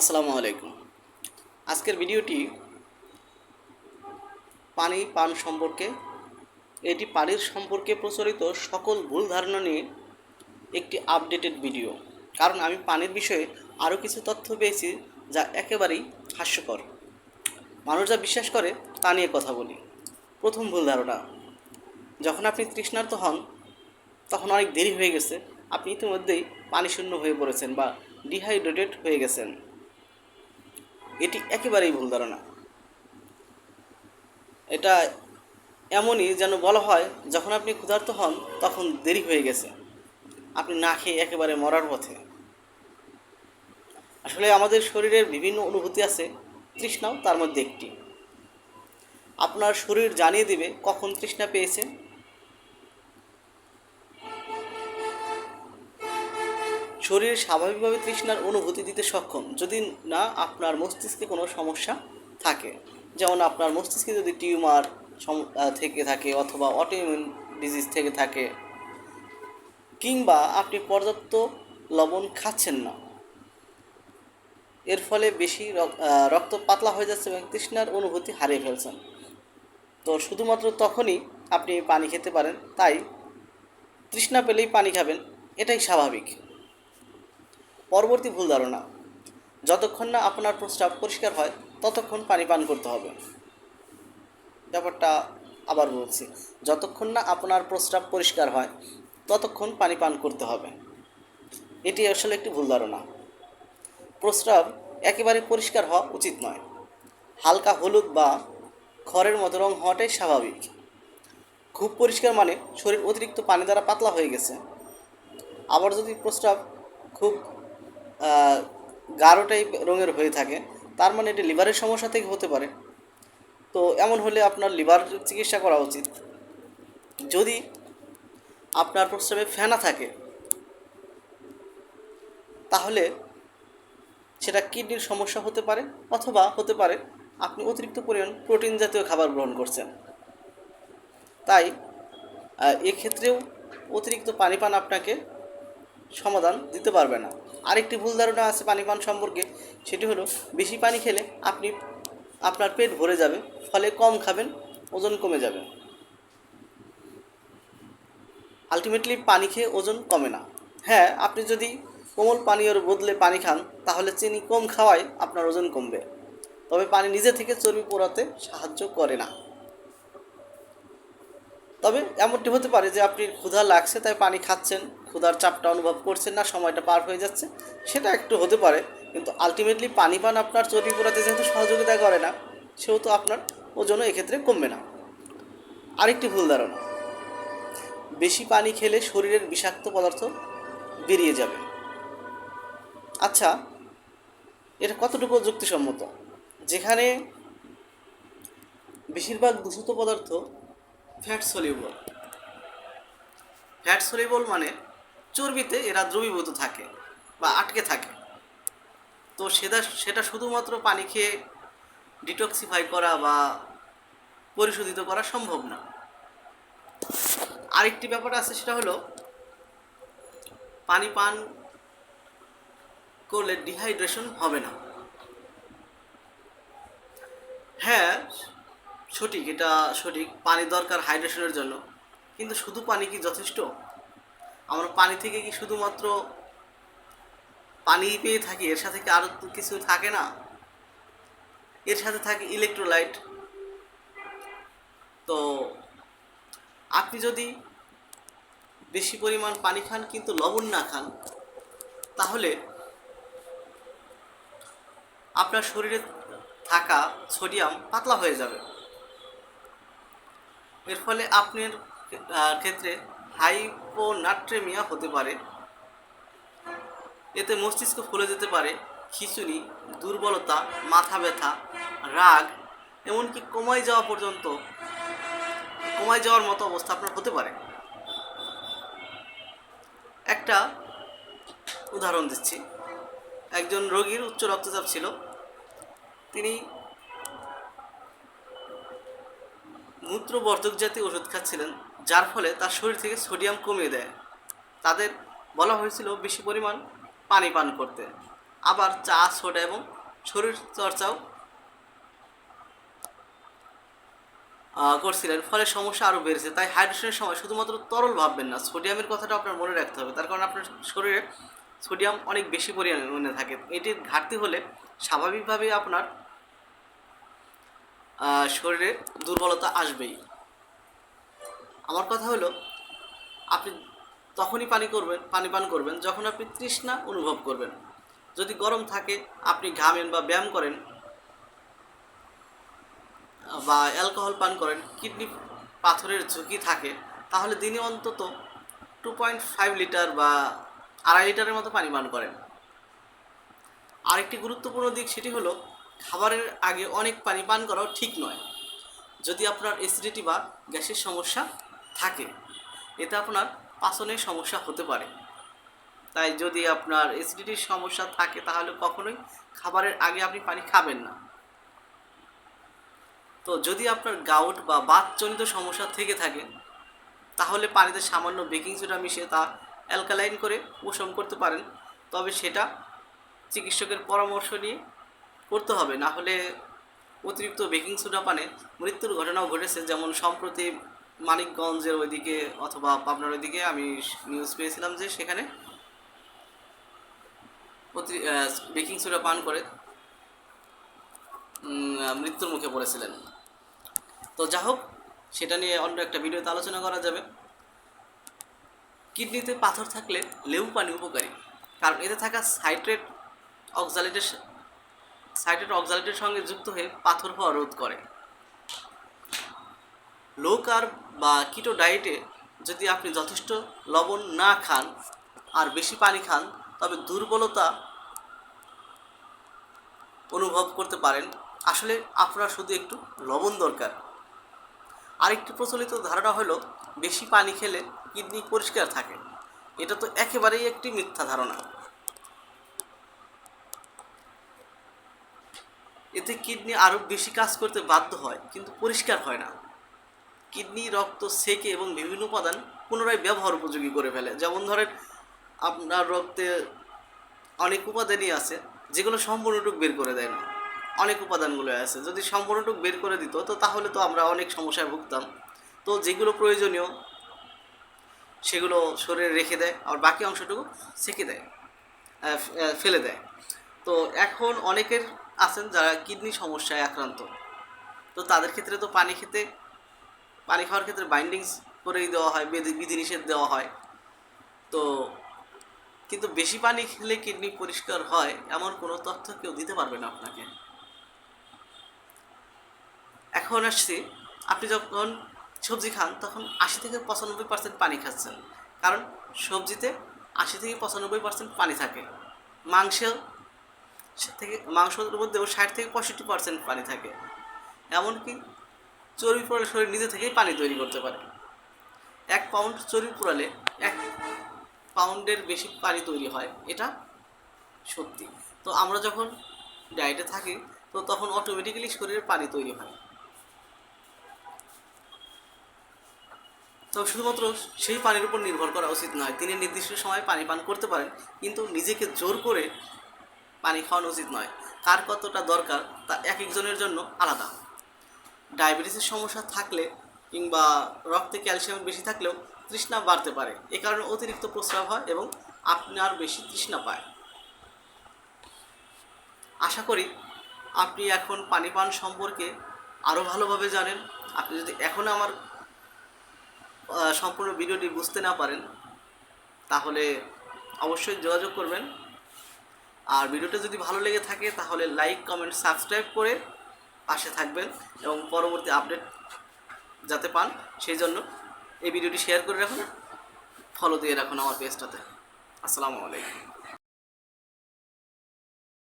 আসসালামু আলাইকুম। আজকের ভিডিওটি পানি পান সম্পর্কে। এটি পানির সম্পর্কে প্রচলিত সকল ভুল ধারণা নিয়ে একটি আপডেটেড ভিডিও কারণ আমি পানির বিষয়ে আরও কিছু তথ্য পেয়েছি যা একেবারেই হাস্যকর। মানুষ যা বিশ্বাস করে তা নিয়ে কথা বলি। প্রথম ভুল ধারণা, যখন আপনি তৃষ্ণার্ত হন, তখন অনেক দেরি হয়ে গেছে। আপনি ইতিমধ্যেই পানি শূন্য হয়ে পড়েছেন বা ডিহাইড্রেটেড হয়ে গেছেন। এটি একেবারেই ভুল ধারণা। এটা এমনই যেন বলা হয়, যখন আপনি ক্ষুধার্ত হন, তখন দেরি হয়ে গেছে। আপনি না খেয়ে একেবারে মরার পথে। আসলে আমাদের শরীরের বিভিন্ন অনুভূতি আছে, তৃষ্ণাও তার মধ্যে একটি। আপনার শরীর জানিয়ে দিবে কখন তৃষ্ণা পেয়েছে শরীর স্বাভাবিকভাবে তৃষ্ণার অনুভূতি দিতে সক্ষম। যদি না, আপনার মস্তিষ্কে কোনো সমস্যা থাকে। যেমন আপনার মস্তিষ্কে যদি টিউমার থেকে থাকে অথবা অটোইমিউন ডিজিজ থেকে থাকে, কিংবা আপনি পর্যাপ্ত লবণ খাচ্ছেন না, এর ফলে বেশি রক্ত পাতলা হয়ে যাচ্ছে এবং তৃষ্ণার অনুভূতি হারিয়ে ফেলছেন। তো শুধুমাত্র তখনই আপনি পানি খেতে পারেন, তাই তৃষ্ণা পেলেই পানি খাবেন, এটাই স্বাভাবিক। পরবর্তী ভুল ধারণা। যতক্ষণ না আপনার প্রস্রাব পরিষ্কার হয়, ততক্ষণ পানি পান করতে হবে। ব্যাপারটা আবার বলছি, যতক্ষণ না আপনার প্রস্রাব পরিষ্কার হয়, ততক্ষণ পানি পান করতে হবে। এটি আসলে একটি ভুল ধারণা। প্রস্রাব একেবারে পরিষ্কার হওয়া উচিত নয়। হালকা হলুদ বা খড়ের মতো রং হওয়াটাই স্বাভাবিক। খুব পরিষ্কার মানে শরীর অতিরিক্ত পানি দ্বারা পাতলা হয়ে গেছে। আবার যদি প্রস্রাব খুব গাঢ় টাইপ রঙের হয়ে থাকে। তার মানে এটি লিভারের সমস্যা থেকে হতে পারে। তো এমন হলে আপনার লিভার চিকিৎসা করা উচিত। যদি আপনার প্রস্রাবে ফেনা থাকে, তাহলে সেটা কিডনির সমস্যা হতে পারে অথবা হতে পারে আপনি অতিরিক্ত পরিমাণ প্রোটিন জাতীয় খাবার গ্রহণ করছেন। তাই এক্ষেত্রেও অতিরিক্ত পানি পান আপনাকে সমাধান দিতে পারবে না। আরেকটি ভুল ধারণা আছে পানি পান সম্পর্কে, সেটি হলো বেশি পানি খেলে আপনি আপনার পেট ভরে যাবে, ফলে কম খাবেন, ওজন কমে যাবে। আলটিমেটলি পানি খেয়ে ওজন কমে না। হ্যাঁ আপনি যদি কোমল পানীয়র বদলে পানি খান, তাহলে চিনি কম খাওয়ায় আপনার ওজন কমবে। তবে পানি নিজে থেকে চর্বি পোড়াতে সাহায্য করে না। তবে এমনটি হতে পারে যে আপনি ক্ষুধা লাগছে তাই পানি খাচ্ছেন ক্ষুধার চাপটা অনুভব করছেন না, সময়টা পার হয়ে যাচ্ছে। সেটা একটু হতে পারে, কিন্তু আলটিমেটলি পানি পান আপনার চর্বি পোড়াতে যেহেতু সহযোগিতা করে না, সেহেতু আপনার ওজনও এক্ষেত্রে কমবে না। আরেকটি ভুল ধারণা, বেশি পানি খেলে শরীরের বিষাক্ত পদার্থ বেরিয়ে যাবে। আচ্ছা এটা কতটুকু যুক্তিসম্মত? যেখানে বেশিরভাগ দূষিত পদার্থ ফ্যাট সলিউবল ফ্যাট সলিউবল মানে চর্বিতে এরা দ্রবীভূত থাকে বা আটকে থাকে। তো সেটা সেটা শুধুমাত্র পানি খেয়ে ডিটক্সিফাই করা বা পরিশোধিত করা সম্ভব না। আরেকটি ব্যাপার আছে, সেটা হলো পানি পান করলে ডিহাইড্রেশন হবে না। হ্যাঁ সঠিক, এটা সঠিক। পানি দরকার হাইড্রেশনের জন্য। কিন্তু শুধু পানি কি যথেষ্ট? আমরা পানি থেকে কি শুধুমাত্র পানি পেয়ে থাকি? এর সাথে কি আরও কিছু থাকে না? এর সাথে থাকে ইলেকট্রোলাইট তো আপনি যদি বেশি পরিমাণ পানি খান কিন্তু লবণ না খান, তাহলে আপনার শরীরে থাকা সোডিয়াম পাতলা হয়ে যাবে। এর ফলে আপনার ক্ষেত্রে হাইপোনাট্রেমিয়া হতে পারে। এতে মস্তিষ্ক ফুলে যেতে পারে, খিঁচুনি, দুর্বলতা, মাথা ব্যথা, রাগ, এমনকি কমায় যাওয়া পর্যন্ত, কমায় যাওয়ার মতো অবস্থা আপনার হতে পারে। একটা উদাহরণ দিচ্ছি। একজন রোগীর উচ্চ রক্তচাপ ছিল। তিনি মূত্রবর্ধক জাতীয় ওষুধ খাচ্ছিলেন। যার ফলে তার শরীর থেকে সোডিয়াম কমিয়ে দেয়। তাদের বলা হয়েছিল বেশি পরিমাণ পানি পান করতে। আবার চা, সোডা এবং শরীর চর্চাও করছিলেন। ফলে সমস্যা আরও বেড়েছে। তাই হাইড্রেশনের সময় শুধুমাত্র তরল ভাববেন না, সোডিয়ামের কথাটা আপনার মনে রাখতে হবে। তার কারণ আপনার শরীরে সোডিয়াম অনেক বেশি পরিমাণে থাকে। এটির ঘাটতি হলে স্বাভাবিকভাবেই আপনার শরীরে দুর্বলতা আসবেই। আমার কথা হলো, আপনি তখনই পানি করবেন, পানি পান করবেন যখন আপনি তৃষ্ণা অনুভব করবেন। যদি গরম থাকে, আপনি ঘামেন বা ব্যায়াম করেন, বা অ্যালকোহল পান করেন, কিডনি পাথরের ঝুঁকি থাকে, তাহলে দিনে অন্তত টু পয়েন্ট ফাইভ লিটার বা আড়াই লিটারের মতো পানি পান করেন। আরেকটি গুরুত্বপূর্ণ দিক সেটি হলো, খাবারের আগে অনেক পানি পান করাও ঠিক নয়। যদি আপনার অ্যাসিডিটি বা গ্যাসের সমস্যা থাকে, এতে আপনার পাচনের সমস্যা হতে পারে। তাই যদি আপনার অ্যাসিডিটির সমস্যা থাকে, তাহলে কখনোই খাবারের আগে আপনি পানি খাবেন না। তো যদি আপনার গাউট বা বাতজনিত সমস্যা থেকে থাকে, তাহলে পানিতে সামান্য বেকিং সোডা মিশিয়ে তা অ্যালকালাইন করে উপশম করতে পারেন। তবে সেটা চিকিৎসকের পরামর্শ নিয়ে করতে হবে। না হলে অতিরিক্ত বেকিং সোডা পানে মৃত্যুর ঘটনাও ঘটেছে, যেমন সম্প্রতি মানিকগঞ্জের ওইদিকে অথবা পাবনার ওইদিকে আমি নিউজ পেয়েছিলাম যে সেখানে বেকিং সোডা পান করে মৃত্যুর মুখে পড়েছিলেন। তো যা হোক, সেটা নিয়ে অন্য একটা ভিডিওতে আলোচনা করা যাবে। কিডনিতে পাথর থাকলে লেবু পানি উপকারী, কারণ এতে থাকা সাইট্রেট অক্সালেটের সাইট্রেট অক্সালেটের সঙ্গে যুক্ত হয়ে পাথর হওয়া রোধ করে। লো কার্ব বা কিটো ডায়েটে যদি আপনি যথেষ্ট লবণ না খান আর বেশি পানি খান, তবে দুর্বলতা অনুভব করতে পারেন। আসলে আপনার শুধু একটু লবণ দরকার। আরেকটি প্রচলিত ধারণা হলো, বেশি পানি খেলে কিডনি পরিষ্কার থাকে। এটা তো একেবারেই একটি মিথ্যা ধারণা। এতে কিডনি আরও বেশি কাজ করতে বাধ্য হয়, কিন্তু পরিষ্কার হয় না। কিডনি, রক্ত, সেকে এবং বিভিন্ন উপাদান পুনরায় ব্যবহার উপযোগী করে ফেলে। যেমন ধরেন, আপনার রক্তে অনেক উপাদানই আছে, যেগুলো সম্পূর্ণটুক বের করে দেয় না। অনেক উপাদানগুলো আছে। যদি সম্পূর্ণটুক বের করে দিত, তো তাহলে তো আমরা অনেক সমস্যায় ভুগতাম। তো যেগুলো প্রয়োজনীয়, সেগুলো শরীরে রেখে দেয়, আর বাকি অংশটুকু সেকে দেয় ফেলে দেয়। তো এখন অনেকের আছেন যারা কিডনি সমস্যায় আক্রান্ত। তো তাদের ক্ষেত্রে তো পানি খেতে পানি খাওয়ার ক্ষেত্রে বাইন্ডিংস করেই দেওয়া হয়, বিধি- বিধিনিষেধ দেওয়া হয়। তো কিন্তু বেশি পানি খেলে কিডনি পরিষ্কার হয়, এমন কোনো তথ্য কেউ দিতে পারবে না আপনাকে। এখন আসছি, আপনি যখন সবজি খান, তখন আশি থেকে পঁচানব্বই পার্সেন্ট পানি খাচ্ছেন। কারণ সবজিতে আশি থেকে পঁচানব্বই পার্সেন্ট পানি থাকে। মাংসেও থেকে, মাংসের মধ্যেও ষাট থেকে পঁয়ষট্টি পার্সেন্ট পানি থাকে। এমনকি চর্বি পোড়ালে শরীর নিজে থেকেই পানি তৈরি করতে পারে। এক পাউন্ড চর্বি পোড়ালে এক পাউন্ডের বেশি পানি তৈরি হয়, এটা সত্যি। তো আমরা যখন ডায়েটে থাকি, তো তখন অটোমেটিক্যালি শরীরে পানি তৈরি হয়। তো শুধুমাত্র সেই পানির উপর নির্ভর করা উচিত নয়, তিনি নির্দিষ্ট সময় পানি পান করতে পারেন, কিন্তু নিজেকে জোর করে পানি খাওয়ানো উচিত নয়। কার কতটা দরকার, তা এক একজনের জন্য আলাদা। ডায়াবেটিসের সমস্যা থাকলে কিংবা রক্তে ক্যালসিয়াম বেশি থাকলেও তৃষ্ণা বাড়তে পারে। এ কারণে অতিরিক্ত প্রস্রাব হয় এবং আপনার বেশি তৃষ্ণা পায়। আশা করি আপনি এখন পানি পান সম্পর্কে আরও ভালোভাবে জানেন। আপনি যদি এখন আমার সম্পূর্ণ ভিডিওটি বুঝতে না পারেন, তাহলে অবশ্যই যোগাযোগ করবেন। আর ভিডিওটা যদি ভালো লেগে থাকে, তাহলে লাইক, কমেন্ট, সাবস্ক্রাইব করে পাশে থাকবেন এবং পরবর্তী আপডেট যাতে পান, সেই জন্য এই ভিডিওটি শেয়ার করে রাখুন ফলো দিয়ে রাখুন আমার পেজটাতে আসসালামু আলাইকুম।